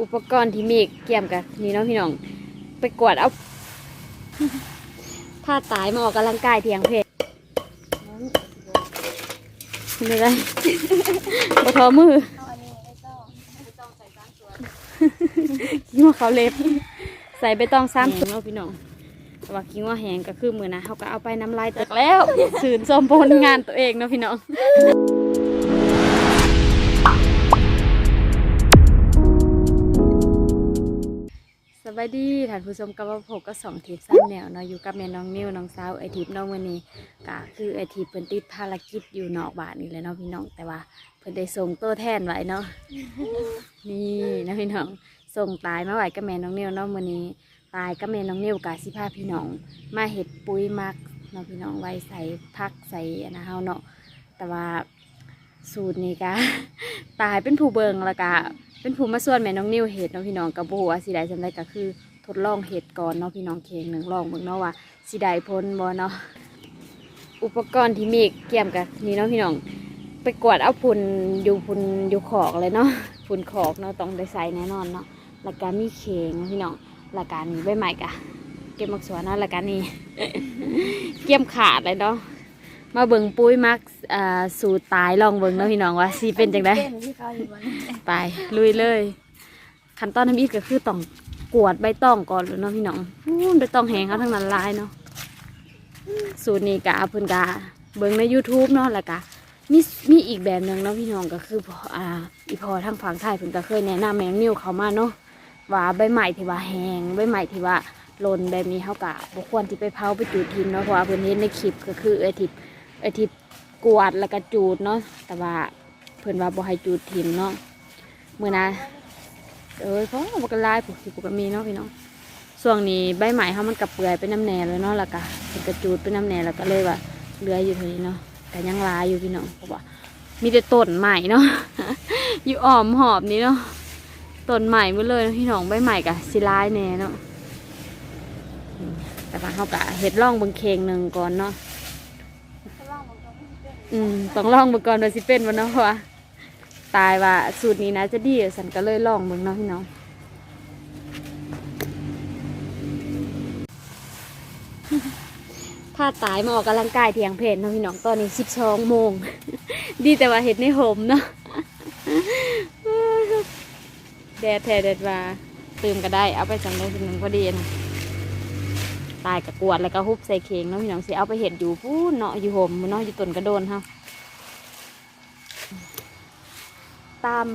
อุปกรณ์ที่มีเกี่ยมกับนี่เนาะพี่น้อง ไปกวาดเอาผ้าตายมาออกกำลังกายเทียงเพศไม่ได้บ่ทอมือเอาอันนี้ไม่ต้องไม่ต้องใส่สามส่วนกิ้งว่าเขาเล็บ ใส่ใบตองซ้ำเนาะพี่น้องแต่ว่ากิ้งว่าแหงก็คือมือนะเขาก็เอาไปน้ำลายแตกแล้วสื่นสมผลงานตัวเองเนาะพี่น้อง บายดีท่านผู้ชมกับว่าผมก็สองทิปสั้นแนวเนาะอยู่กับแม่น้องนิวน้องสาวไอทิปน้องวันนี้ก็คือไอทิปเพิ่นติดภารกิจอยู่นอกบ้านนี่แหละเนาะพี่น้องแต่ว่าเพิ่นได้ส่งตัวแทนไว้เนาะนี่นะพี่น้องส่งตายมาไหวกับแม่น้องนิวเนาะวันนี้ ตายกับแม่น้องนิวกาสิพาพี่น้อง มาเห็ดปุ๋ยมักเนาะพี่น้องไว้ใส่พักใส่นนะเฮาเนาะแต่ว่า สูตรนี้ก็ตายเป็นผู้เบิงแล้วก็เป็นผู้มาส่วนแม่น้องนิวเห็ดเนาะพี่น้องกับบัวสิได้จำได้ก็คือทดลองเห็ดก่อนเนาะพี่น้องเคงหนึ่งลองเบิ่งเนาะว่าสิได้พ้นบ่เนาะอุปกรณ์ที่มีเกี่ยมกับนี่เนาะพี่น้องไปกวาดเอาพุ่นอยู่พุ่นอยู่ขอกเลยเนาะพุ่นขอกเนาะต้องได้ใส่แน่นอนเนาะแล้วก็มีเข่งพี่น้องแล้วก็นี่ใบใหม่กะเก็บมักสวนเนาะแล้วก็นี่เกี่ยมขาดเลยเนาะ มาเบิ่งปุ้ยมักอ่าสูตรตายลองเบิ่งเนาะพี่น้องว่าสิเป็นจังไดเต้นที่เขาอยู่วันนี้ไปลุยเลย ขั้นตอนทำอีกก็คือต้องกวาดใบตองก่อนเลยเนาะพี่น้องอู้ใบตองแห้งเขาทั้งนั้นหลายเนาะสูตรนี้กะเพิ่นกะเบิ่งใน YouTube เนาะแล้วกะมีมีอีกแบบหนึ่งเนาะพี่น้องก็คือพออ่าอีพอทางฝั่งไทยเพิ่นก็เคยแนะนำแมงนิ้วเขามาเนาะว่าใบใหม่ที่ว่าแห้งใบใหม่ที่ว่าหล่นแบบนี้เขากะบ่ควรที่ไปเผาไปจูดทิ้งเนาะเพราะว่าเพิ่นเห็นในคลิปก็คือไอ้ทิพ ไอ้ทิพกวาดแล้วก็จูดเนาะแต่ว่าเพิ่นว่าบ่ให้จูดทิ้งเนาะมื้อนะเอ้ยเพราะว่ามันก็ลายผูกสิผูกก็มีเนาะพี่น้องช่วงนี้ใบไม้เขามันกับเปื่อยเป็นน้ำแหน่เลยเนาะแล้วก็เป็นกระจูดเป็นน้ำแหน่แล้วก็เลยว่าเหลืออยู่เท่านี้เนาะแต่ยังลายอยู่พี่น้องเพราะว่ามีแต่ต้นใหม่เนาะอยู่อ้อมหอบนี้เนาะต้นใหม่หมดเลยพี่น้องใบใหม่กับสิลายแน่เนาะแต่ว่าเขากะเห็ดร่องบางเคงหนึ่งก่อนเนาะ เขาล่างมันก็ไม่เต้น อืมต้องลองเบิ่งก่อนว่าสิเป็นบ่เนาะเพราะว่าตายว่าสูตรนี้นะจะดีสันก็เลยลองเบิ่งเนาะพี่น้องถ้าตายมาออกกำลังกายเทียงเพลนเนาะพี่น้องตอนนี้สิบสองโมง ดีแต่ว่าเห็ดในโฮมเนาะแดดแท้แดดว่าตื่มก็ได้เอาไปสั่งได้ถึงหนึ่งพอดีนะ ตายกับกวดแล้วก็ฮุบใส่เข่งเนาะพี่น้องสิเอาไปเห็ดอยู่พูนเนาะอยู่โฮมเนาะอยู่ต้นกระโดนเฮาตาม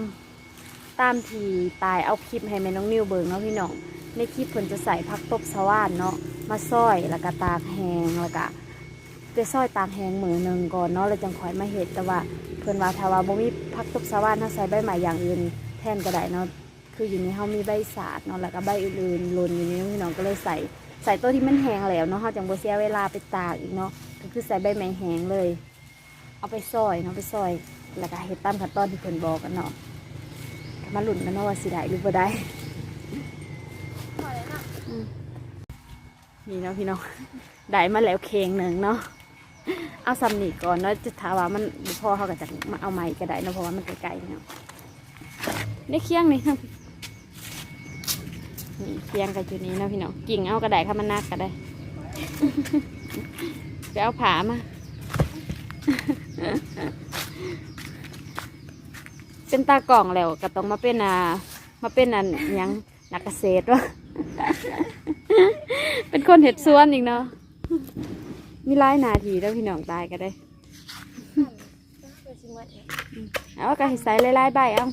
ตามทีตายเอาคลิปให้แม่น้องนิวเบิงเนาะพี่น้องในคลิปเพิ่นจะใส่ผักตบสว่านเนาะมาซอยแล้วก็ตากแห้งแล้วก็ไปซอยตากแห้งมือหนึ่งก่อนเนาะแล้วจังคอยมาเห็ดแต่ว่าเพื่อนว่าถ้าว่าบ่มีผักตบสว่านถ้าใส่ใบใหม่อย่างอื่นแทนก็ได้เนาะคืออยู่ในเฮามีใบสาดเนาะแล้วก็ใบอื่นๆหล่นอยู่ในนี้พี่น้องก็เลยใส่ ใส่ตัวที่มันแห้งแล้วเนาะเฮาจังบ่เสียเวลาไปตากอีกเนาะก็คือใส่ใบใหม่แห้งเลย เอาไปซอยเนาะไปซอย แล้วก็เฮ็ดตามขั้นตอนที่เพิ่นบอกกันเนาะก็มาลุ้นกันเนาะว่าสิได้หรือบ่ได้พอแล้วเนาะนี่เนาะพี่น้องได้มาแล้วเคงหนึ่งเนาะเอาซัมนี่ก่อนเนาะจะถามว่ามันบ่พอเขาก็จะมาเอาใหม่ก็ได้เนาะเพราะว่ามันไกลๆเนาะนี่เคียงนี่เนาะ นี่เคียงกับจุดนี้เนาะพี่น้องกิ่งเอาก็ได้ค่ะมันนักก็ได้ไปเอาผามา เป็นตากล่องแล้วก็ต้องมาเป็นอ่ามาเป็นอันยังนักเกษตรวะเป็นคนเห็ดสวนอีกเนาะมีหลายนาทีแล้วพี่น้องตายก็ได้ เอาก็ให้ใส่หลายๆใบเอา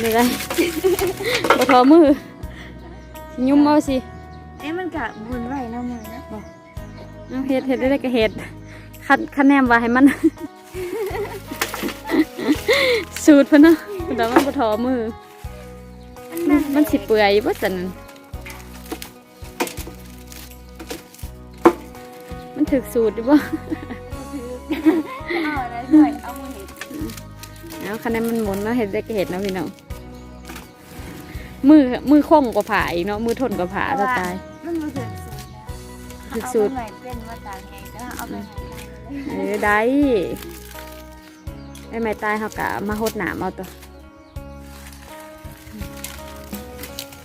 เดี๋ยวได้บ่ทอมือสิยุ่มเอาสิเอ๊ะมันกะบุญไหวเน้ำมือนะเอาเฮ็ดเฮ็ดได้ก็เฮ็ดคันคะแนนว่าให้มัน สูตรเพิ่นเนาะเพิ่นว่ามันบ่ทอมือ มันนั่นมันสิเปื่อยบ่จันนั้นมันถึกสูตรอยู่บ่เอาอะไรด้วยเอามือเห็ดเอาคะแนนมันหมุนเนาะเฮ็ดได้ก็เฮ็ดเนาะพี่น้อง มือมือคงกว่าผาอีกเนาะมือทนกว่าผาจะตายมันมาถึงสูตรแล้วถึกสูตรเอาไปใหม่เป็นมาต่างไงก็เอาไปใหม่ได้เลยเออได้ไอ้ไม้ตายเขากะมาหดหนามเอาตัว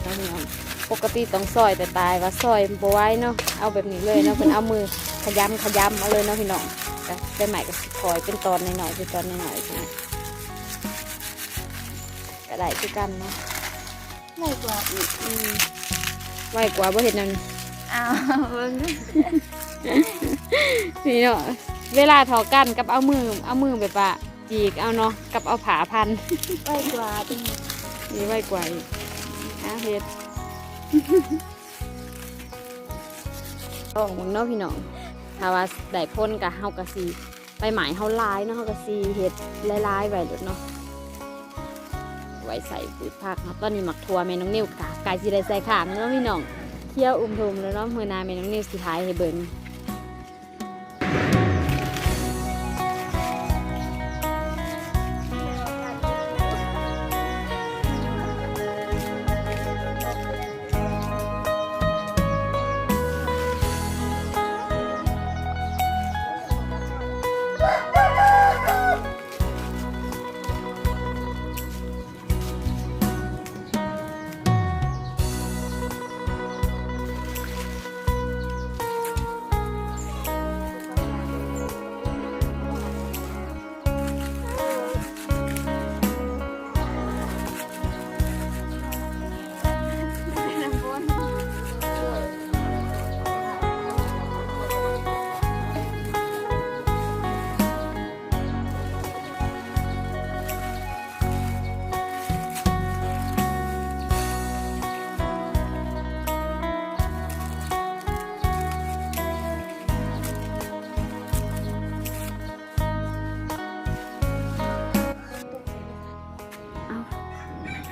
เอาพี่น้องปกติต้องซอยแต่ตายว่าซอยบไหว้เนาะเอาแบบนี้เลยเนาะเพิ่นเอามือขยำขยำเอาเลยเนาะพี่น้องแต่ใส่ใหม่ก็สิคอยเป็นตอนหน่อยๆเป็นตอนหน่อยๆใช่ไหมก็ได้คือกันเนาะ ไม่กว่าอีกอืมไวกว่าบ่เห็นนั่นอ้าวเบิ้งนี่เนาะเวลาถอกันกับเอามือเอามือไปปะจีกเอาเนาะกับเอาผาพันไปกว่าจริงนี่ไวกว่าอีกอาเฮ็ดลองมึงเนาะพี่น้องถ้าว่าได้พ้นกับเฮากะซีไปหมายเฮาลายเนาะเฮากะซีเฮ็ดลายๆไว้เด้อเนาะไว้ใส่ปุ๋ยผักเนาะตอนนี้หมักทัวแม่น้องนิ้วกะกายสิได้ใส่ขางเนาะพี่น้องเที่ยวอุ้มทุมแล้วเนาะมือนาแม่น้องนิ้วสิท้ายให้เบิ่ง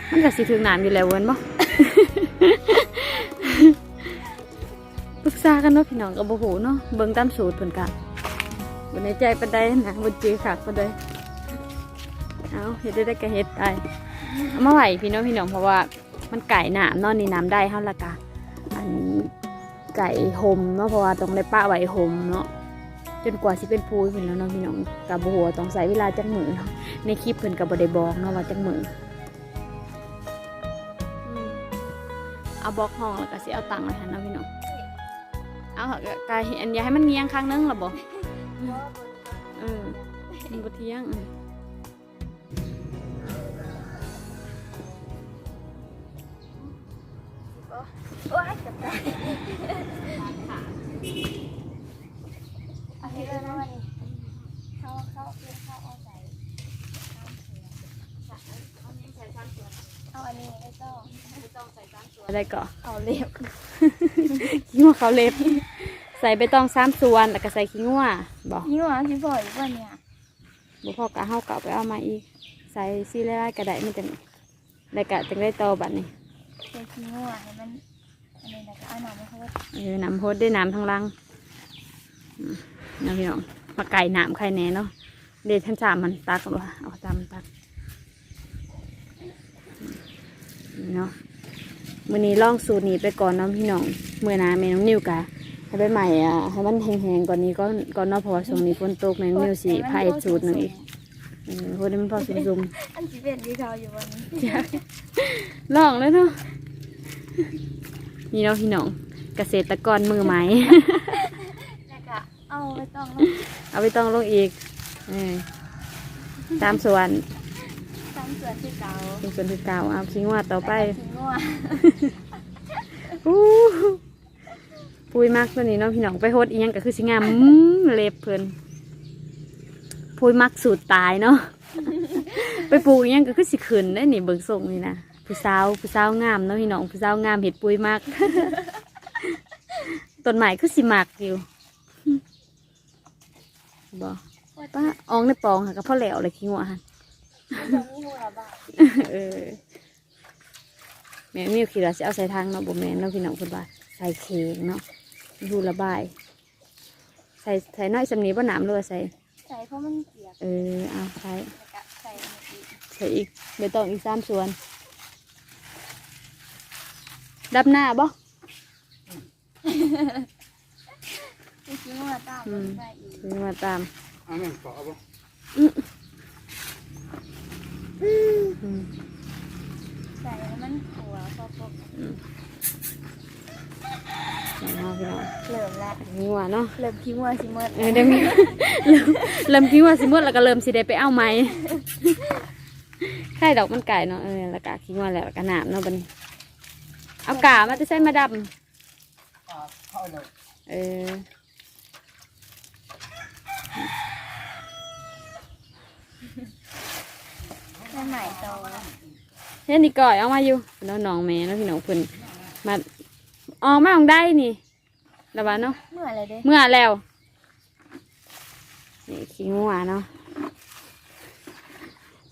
มันก็สิถึงน้ำอยู่แล้วเว้นบ่ปรึกษากันเนาะพี่น้องก็บ่ฮู้เนาะเบิ่งตามสูตรเพิ่นกันบ่ในใจปานใดนะบ่จือคักปานใดเอาเฮ็ดได้ได้ก็เฮ็ดได้เอามาไว้พี่น้องพี่น้องเพราะว่ามันไก่น้ำเนาะนี่น้ำได้เฮาละกะอันไก่ห่มเนาะเพราะว่าต้องได้ป้าไว้ห่มเนาะจนกว่าสิเป็นพูยเพิ่นแล้วเนาะพี่น้องก็บ่ฮู้ว่าต้องใช้เวลาจักมื้อเนาะในคลิปเพิ่นก็บ่ได้บอกเนาะว่าจังมืออื เอาบล็อกห้องแล้วก็สิเอาตังค์ไว้หั่นเนาะพี่น้องเอาเหอะกายอันอย่าให้มันเงียงข้างนึงล่ะบ่เออมันบ่เที่ยงอืมโอ้ยจับได้เอาที่เรื่องวันนี้เข้าเข้าเพื่อเข้าเอาใส่เอาอันนี้ไม่ต้อง อะไรก็เอาเรียบขี้งัวเขาวเล็บ ใส่ใบตองสามส่วนแล้วก็ใส่ขี้งัวบ่ยี่ห้อที่บ่อยว่าเนี่ยบ่พอก็เฮาก็เอาไปเอามาอีก ใส่ซีหลายๆก็ได้มันจังแล้วก็จังได้โตบัดนี้ใส่ขี้งัวให้มันอันนี้นะก็เอาหน่อไม่เขาว่าเออน้ำโพดได้น้ำทั้งลังอืมเนาะพี่น้องมาไก่น้ำไข่แหน่เนาะเดี๋ยวท่านจามมันตักว่าเอาจามมันตักอืมเนาะ มื้อนี้ลองสูตรนี้ไปก่อนเนาะพี่น้องมื้อหน้าแม่น้องนิวกะให้ไปใหม่อะให้มันแห้งๆกว่านี้ก็ก่อนเนาะเพราะว่าช่วงนี้ฝนตกแม่น้องนิวสิพายสูตรหนึ่งอีกเออโพดให้มันพอซุ่มอันที่เป็นที่เขาอยู่วันนี้ๆลองเลยเนาะนี่เนาะพี่น้องเกษตรกรมือใหม่ แล้วก็เอาไม่ต้องลงเอาไปต้องลงอีกเออตามส่วน ตามส่วนที่เก่าเป็นส่วนที่เก่าเอาคิงว่าต่อไปแล้วก็ขี้งัวอู้ปุยมากตัวนี้เนาะพี่น้องไปโฮดอีหยังก็คือสิงามเล็บเพิ่นปุยมักสูตรตายเนาะไปปลูกอิหยังก็คือสิขึ้นได้นี่เบิ่งส่งนี่นะผู้สาวผู้สาวงามเนาะพี่น้องผู้สาวงามเห็ดปุยมากต้นไม้คือสิมักอยู่บ่ป้าอองในปองค่ะก็พ่อแหล้วเลยขี้งัวหัน บาดเออแม่มิวคิดว่าสิเอาใส่ทางเนาะบ่แม่นเนาะพี่น้องเพิ่นว่าใส่เข่งเนาะดูระบาย ใส่ใส่น้อยสำนีบ่หนามหรือว่าใส่ ใส่เพราะมันเปียกเออเอาใส่แล้วก็ใส่ในอีกใส่อีกเดี๋ยวต้องอีกสามส่วน ดับหน้าบ่ จริงๆว่าตามมันใส่อีก ถึงมาตาม อันนั้นเกาะบ่ อืม ใส่แล้วมันหัวพอปกเอาพี่น้องเริ่มแล้วนี่ว่าเนาะเริ่มขี้งัวสิเมิดเออเดี๋ยวนี้เริ่มเริ่มคิดว่าสิหมดแล้วก็เริ่มสิได้ไปเอาไหมไข่ดอกมันไก่เนาะเออแล้วก็คิดว่าแล้วแล้วก็น้ำเนาะบัดนี้เอากามาจะใส่มาดอ่าเข้าเลยำเออ ใส่ใหม่โตเฮ็ดนี่ก่อยเอามาอยู่น้องน้องแม่เนาะพี่น้องเพิ่นมาออกมาของได้นี่ระบาดเนาะเมื่ออะไรเด้เมื่อแล้วนี่ขี้งัวเนาะ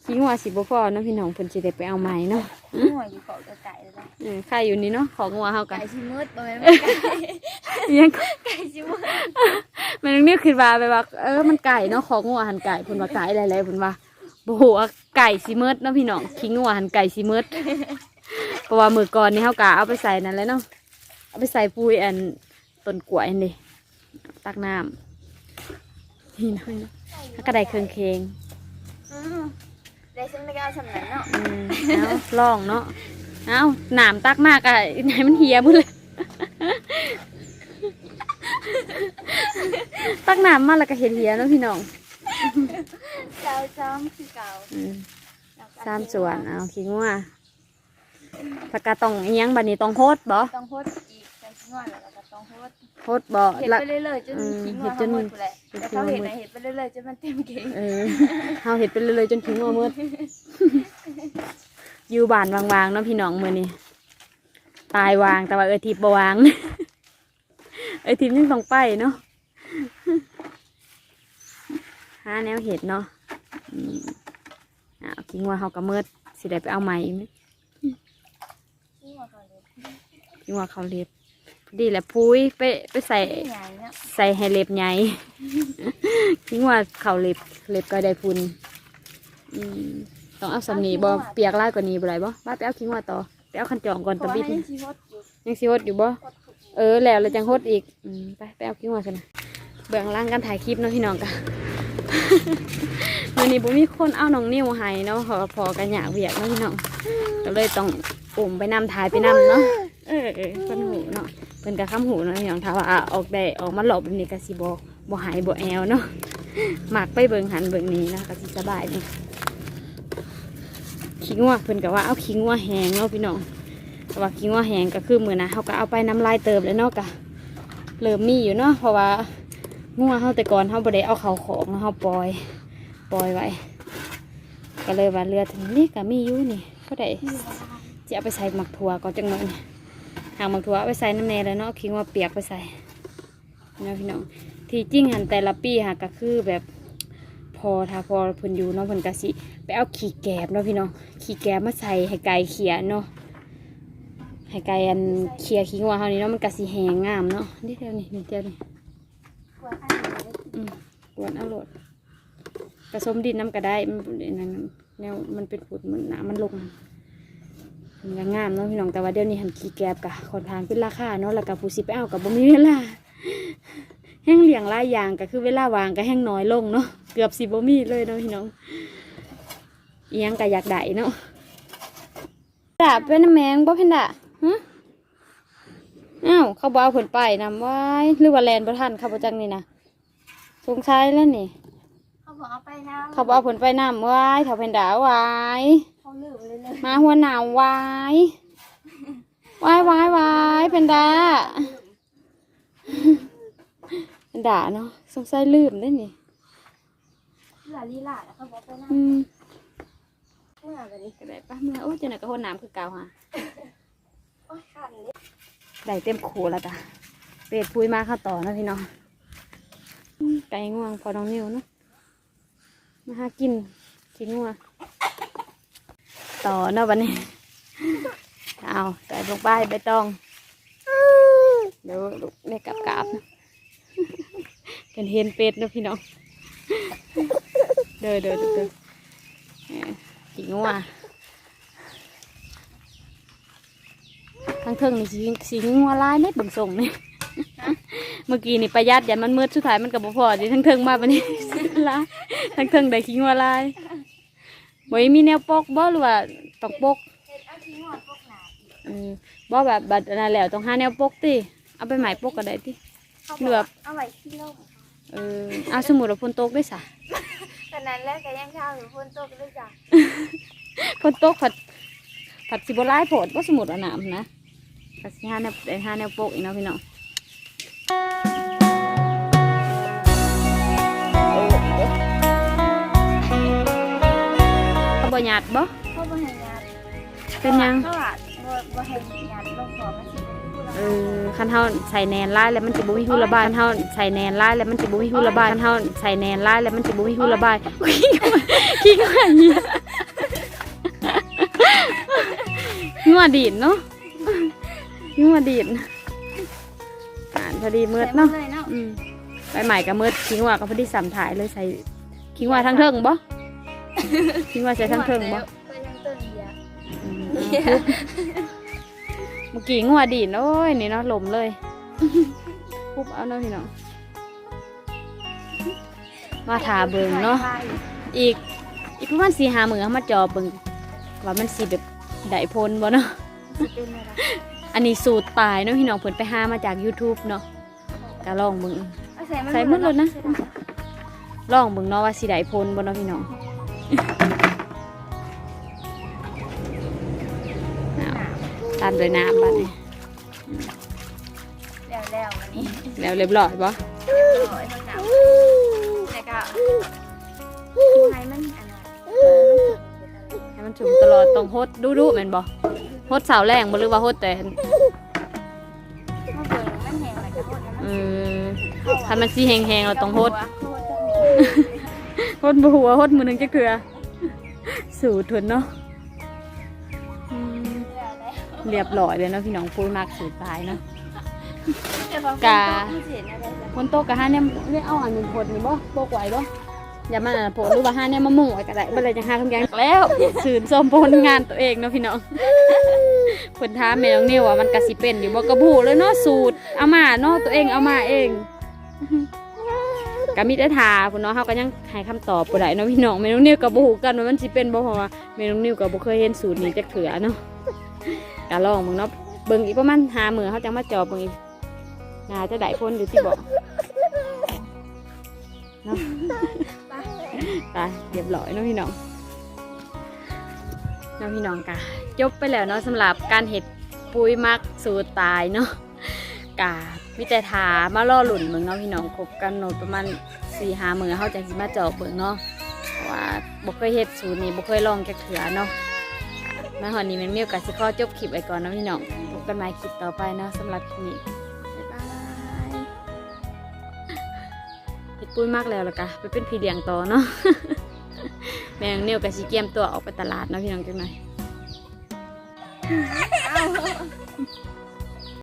ขี้งัวสิบ่พอเนาะพี่น้องเพิ่นสิได้ไปเอาใหม่เนาะหัวอยู่เกาะกับไก่เลยนะเออใครอยู่นี่เนาะของงัวเฮากัไก่นสิเมิดบ่แม่นไก่ยังก็ไก่สิเมิดแมันนึกคิดว่าไปว่าเออมันไก่เนาะของงัวหันไก่เพิ่นว่าไก่หลายๆเพิ่นว่า บ่ฮู้ว่าไก่สิเมิดเนาะพี่น้องขี้งัวหันไก่สิเมิดเพราะว่ามื้อก่อนนี่เฮากะเอาไปใส่นั่นแหละเนาะเอาไปใส่ปุ๋ยอันต้นกล้วยนี่ตักน้ำนี่เนาะพี่เนาะแล้วก็ได้เครื่องเคงอืมได้ฉันไม่กล้าสำนันเนาะอืมเอาลองเนาะเอาหนามตักมากอะไหนมันเหียหมืเลยตักหนามมาแล้วก็เห็นเหียเนาะพี่น้อง เก่าซ้อมคือเก่าอืมสามส่วนเอาขี้งัวถ้ากะต้องอิหยังบัดนี้ต้องโคตรบ่ต้องโพดอีกใส่ขี้งัวแล้วก็ต้องโพดโคตรบ่เห็ดละ ไปเรื่อยๆจนอืมขี้งัเห็วดจเขานหมดไปแหละเห็ดแต่ขี้เขางัวเห็ดหมดนะเห็ดไปเรื่อยๆจนมันเต็มเก่งเออเฮาเห็ดไปเรื่อยๆจนถึงงัวมืด อยู่บ้านวางๆเนาะพี่น้องมื้อนี้ตายวางแต่ว่าเออทิพย์บ่วาง เออทิพย์ยังต้องไปเนาะ หาแนวเห็ดเนาะอืมอ่ากินว่าเขากระเมิดสิได้ไปเอาใหม่อีกไหมขี้งัวเขาเลยกินว่าเขาเล็บพอดีแหละปุ้ยไปไปใส่ใหญ่เนาะใส่ให้เล็บใหญ่กินว่าเขาเล็บเล็บก็ได้พุนอืมต้องเอาสำนีบ่เปียกไล่กว่านี้บ่ไรบ่บ้าไปเอาคิงว่าต่อไปเอาขันจองก่อนเพตะราะว่าบิดให้นี่ชีวดอยู่ยังสิฮดอยู่บ่โคตรถูกเออแล้วเราจังฮดอีกอืมไปไปเอาคิงว่าซะนะเบื้องหล่างการถ่ายคลิปเนาะพี่น้องกัน วันนี้บุมีคนเอาน้องนิ้วให้เนาะพอพอกันอยากเวียกเนาะพี่น้องก็เลยต้องอุ่มไปนำถ่ายไปนำเนาะเออเออเพิ่นหูเนาะเพิ่นกะคำหูเนาะพี่น้องถ้าว่าอะออกได้ออกมาหลบแบบนี้ก็สิบ่บ่หายบ่แอวเนาะหมักไปเบิ่งหันเบิ่งนี้นะก็สิสบายเนาะขี้งัวเพิ่นก็ว่าเอาขี้งัวแห้งเนาะพี่น้องแต่ว่าขี้งัวแห้งก็คือมื้อนะเฮาก็เอาไปน้ำลายเติมเลยเนาะก็เริ่มมีอยู่เนาะเพราะว่า งัวเฮาแต่ก่อนเฮาบ่ได้เอาเขาของเนาะเฮาปล่อยปล่อยไว้ก็เลยว่าเรือถึงนี่ก็มีอยู่นี่ก็ได้จะเอาไปใส่หมักถั่วก็จังหน่อยนี่หางหมักถั่วเอาไปใส่น้ำแน่แล้วเนาะคิงว่าเปียกไปใส่เนาะพี่น้องที่จริงหันแต่ละปีค่ะก็คือแบบพอถ้าพอพิ่นอยู่เนาะพิ่นก็สิไปเอาขี้แกบเนาะพี่น้องขี้แกบมาใส่ให้ไก่เขียเนาะให้ไก่อันเขียขี้งัวเฮานี่เนาะมันก็สิแหงงามเนาะนี่เดียวนี่นี่เดียวนี่ กว่าอันนี้เลยอืมกวนเอาโลดผสมดินน้ำก็ได้มันนั่นแนวมันเป็นผุดมันหนามันลงมันก็งามเนาะพี่น้องแต่ว่าเดี๋ยวนี้หันขี้แกบกะคอนข้างเป็นราคาเนาะแล้วก็ผู้สิไปเอากับบ่มีเวลาแห้งเหลียงลายยางก็คือเวลาวางก็แห้งน้อยลงเนาะเกือบสิบ่มีเลยเนาะพี่น้องเอียงก็อยากได้เนาะดาเป็นน้ำแมงบ่เพนดาฮะ อ้าวเขาบ่เอาผลไปนำไว้หรือว่าแลนบ่ทันเขาบ่จังนี่นะสงสัยแล้วนี่ เขาบอกเอาไปนะเขาบเอาผลไปน้ำไว้เถาเพนดาไว้ เขาลืมเลยเลยมาหัวหนาวไว้ไว้ไว้ไว้เพนดาเพนดาเนาะสงสัยลืมได้นี่ลาลีลาแล้วเขาบอกไปนะอืมมื่อแบบนี้ก็ได้ปะเมื่อโอ้ยเจังไหนก็โหดน้ำคือเก่าฮะโอ้ยขันเลย ได้เต็มโขแล้วจ้ะเป็ดปุยมาข้าต่อนะพี่น้องไก่ง่วงพอน้องนิวเนาะมาหากินกินง่วงต่อเนาะวันนี้เอาใส่ลงไปใบตองเดี๋ยวลูกได้กลับกลับเห็นเห็นเป็ดเนาะพี่น้องเด้อเด้อเด้อกินง่วง ทั้งเทิงนี่สีสีงัวลายเน็ดเบิ่งส่งนี่เมื่อกี้นี่ประหยัดอย่ามันมืดสุดท้ายมันกับบ่พอดิทั้งเทิงมาปะนี้ลายทั้งเทิงได้ขี้งัวลายบ่มีแนวปกบ่หรือว่าต้องปกเฮ็ดเอาทิ้งหมดพวกหนาเออบ่แบบบัดอันนั้นแล้วต้องหาแนวปกติเอาไปหมายปกก็ได้ติเขาเหลืบออกเอาไว้ที่โลกเออเอาสมมุติว่าฝนตกได้ซะตอนนั้นแล้วก็ยังเข้าอยู่พ่นโตกด้วยจ้ะฝนตกผัดผัดสิบ่หลายโพดบ่สมมุติว่าน้ำนะ ก็สิหาแนวได้หาแนวปกอีกเนาะพี่น้องโอ้เอาบ่หยาดบ่เขาบ่ให้ญาติเป็นหยังเขาว่าบ่บ่ให้ญาติลงขอมันสิเป็นผู้ละเออคันเฮาใส่แนนลายแล้วมันจะบ่มีหูระบายคันเฮาใส่แนนลายแล้วมันจะบ่มีหูระบายคันเฮาใส่แนนลายแล้วมันจะบ่มีหูระบายอุ๊ยขี้งัวเหี้ยงัวดีดเนาะ งัวดีดอ่านพอดีมืดเนาะใส่หมเลยเนาะอืมไปใหม่กับมืดขี้งัวก็พอดีสามถ่ายเลยใส่ขี้งัวทั้งเทิงบ่ขี้งัวใส่ทั้งเทิงบ่ก็ยังเติมเยอะอืมเอาปุ๊บเมื่อกี้งัวดีดโอ้ยนี่เนาะหลมเลยปุ๊บเอาเนาะพี่น้องมาถาเบิงเนาะอีกอีกประมาณสี่หามือเขามาจอเบิงว่ามันสีแบบได้พลบ่เนาะสิเป็น อะไรอันนี้สูตรตายเนาะพี่น้องเพิ่นไปหามาจาก YouTube เนาะก็ลองเบิงเอาใส่มันใส่หมดเลยนะใส่ได้ลองเบิงเนาะว่าสิได้พลบ่เนาะพี่น้องเอาตามด้วยน้ำบัดนี้แล้วแล้ววันนี้แล้วเรียบร้อยบ่โอ้ยมันหนาวแล้วก็ให้มันอันนั้นเออมันสิเป็นอะไรให้มันชุ่มตลอดต้องฮดดูดูแม่นบ่ ฮดเสาแรงบ่หรือว่าฮดแต่เมื่อเปิดมันแห้งแล้วก็โหดเอให้มันอถ้ามันสิแห้งๆเราต้องฮดโหดจังเลยฮดบ่หัวฮดมือหนึงจักเทื่อสูตรทนเนาะอืมแล้วแล้วเรียบร้อยเลยเนาะพี่น้องปุ้ยมากสูตรตายเนาะแต่ว่กาฝนตมันสิเห็นอะไรจ้ะคนโตกะหาเนี่ยเรียกเอาอันหนึงพดนี่บ่โปกไหวบ่ อย่ามันอันนั้นโพดหรือว่าหาเนี่ยมามุ่งไว้ก็ได้บ่เลยจังหาคำแกงแล้วสื่นชมผลงานตัวเองเนาะพี่น้องเพิ่นถามแม่น้องนิวว่ามันก็สิเป็นอยู่บ่กระบูเลยเนาะสูตรเอามาเนาะตัวเองเอามาเองก็มีแต่ทาพุ่นเนาะเฮาก็ยังให้คำตอบบ่ได้เนาะพี่น้องแม่น้องนิวก็บ่ฮู้กันว่ามันสิเป็นบ่เพราะว่าแม่น้องนิวก็บ่เคยเห็นสูตรนี้จักเทื่อเนาะก็ลองเบิ่งเนาะเบิ่งอีกประมาณ5มื้อเฮาจังมาจอบเบิ่งอีกน่าจะได้ผลอยู่ที่บ่เนาะ ไปเรียบร้อยเนาะพี่น้องเนาะพี่น้องกะจบไปแล้วเนาะสำหรับการเฮ็ดปุ๋ยมักสูตรตายเนาะกะมีแต่ทามาล่อหลุ่นเบิ่งเนาะพี่น้องครบกันโนดประมาณสี่หามือเฮาจังสิมาจอบเบิ่งเนาะเพราะว่าบ่เคยเฮ็ดสูตรนี้บ่เคยลองจักเถือเนาะมาหอนนี้มันมีโอกาสสิข้อจบคลิปไว้ก่อนนะพี่น้องพบกันใหม่คลิปต่อไปเนาะสำหรับคลิปนี้ ปุ้ยมากแล้วล่ะกะไปเป็นพี่เลี้ยงต่อเนาะแมงเนี่ยกับสิเกียมตัวออกไปตลาดเนาะพี่น้องจังหน่อย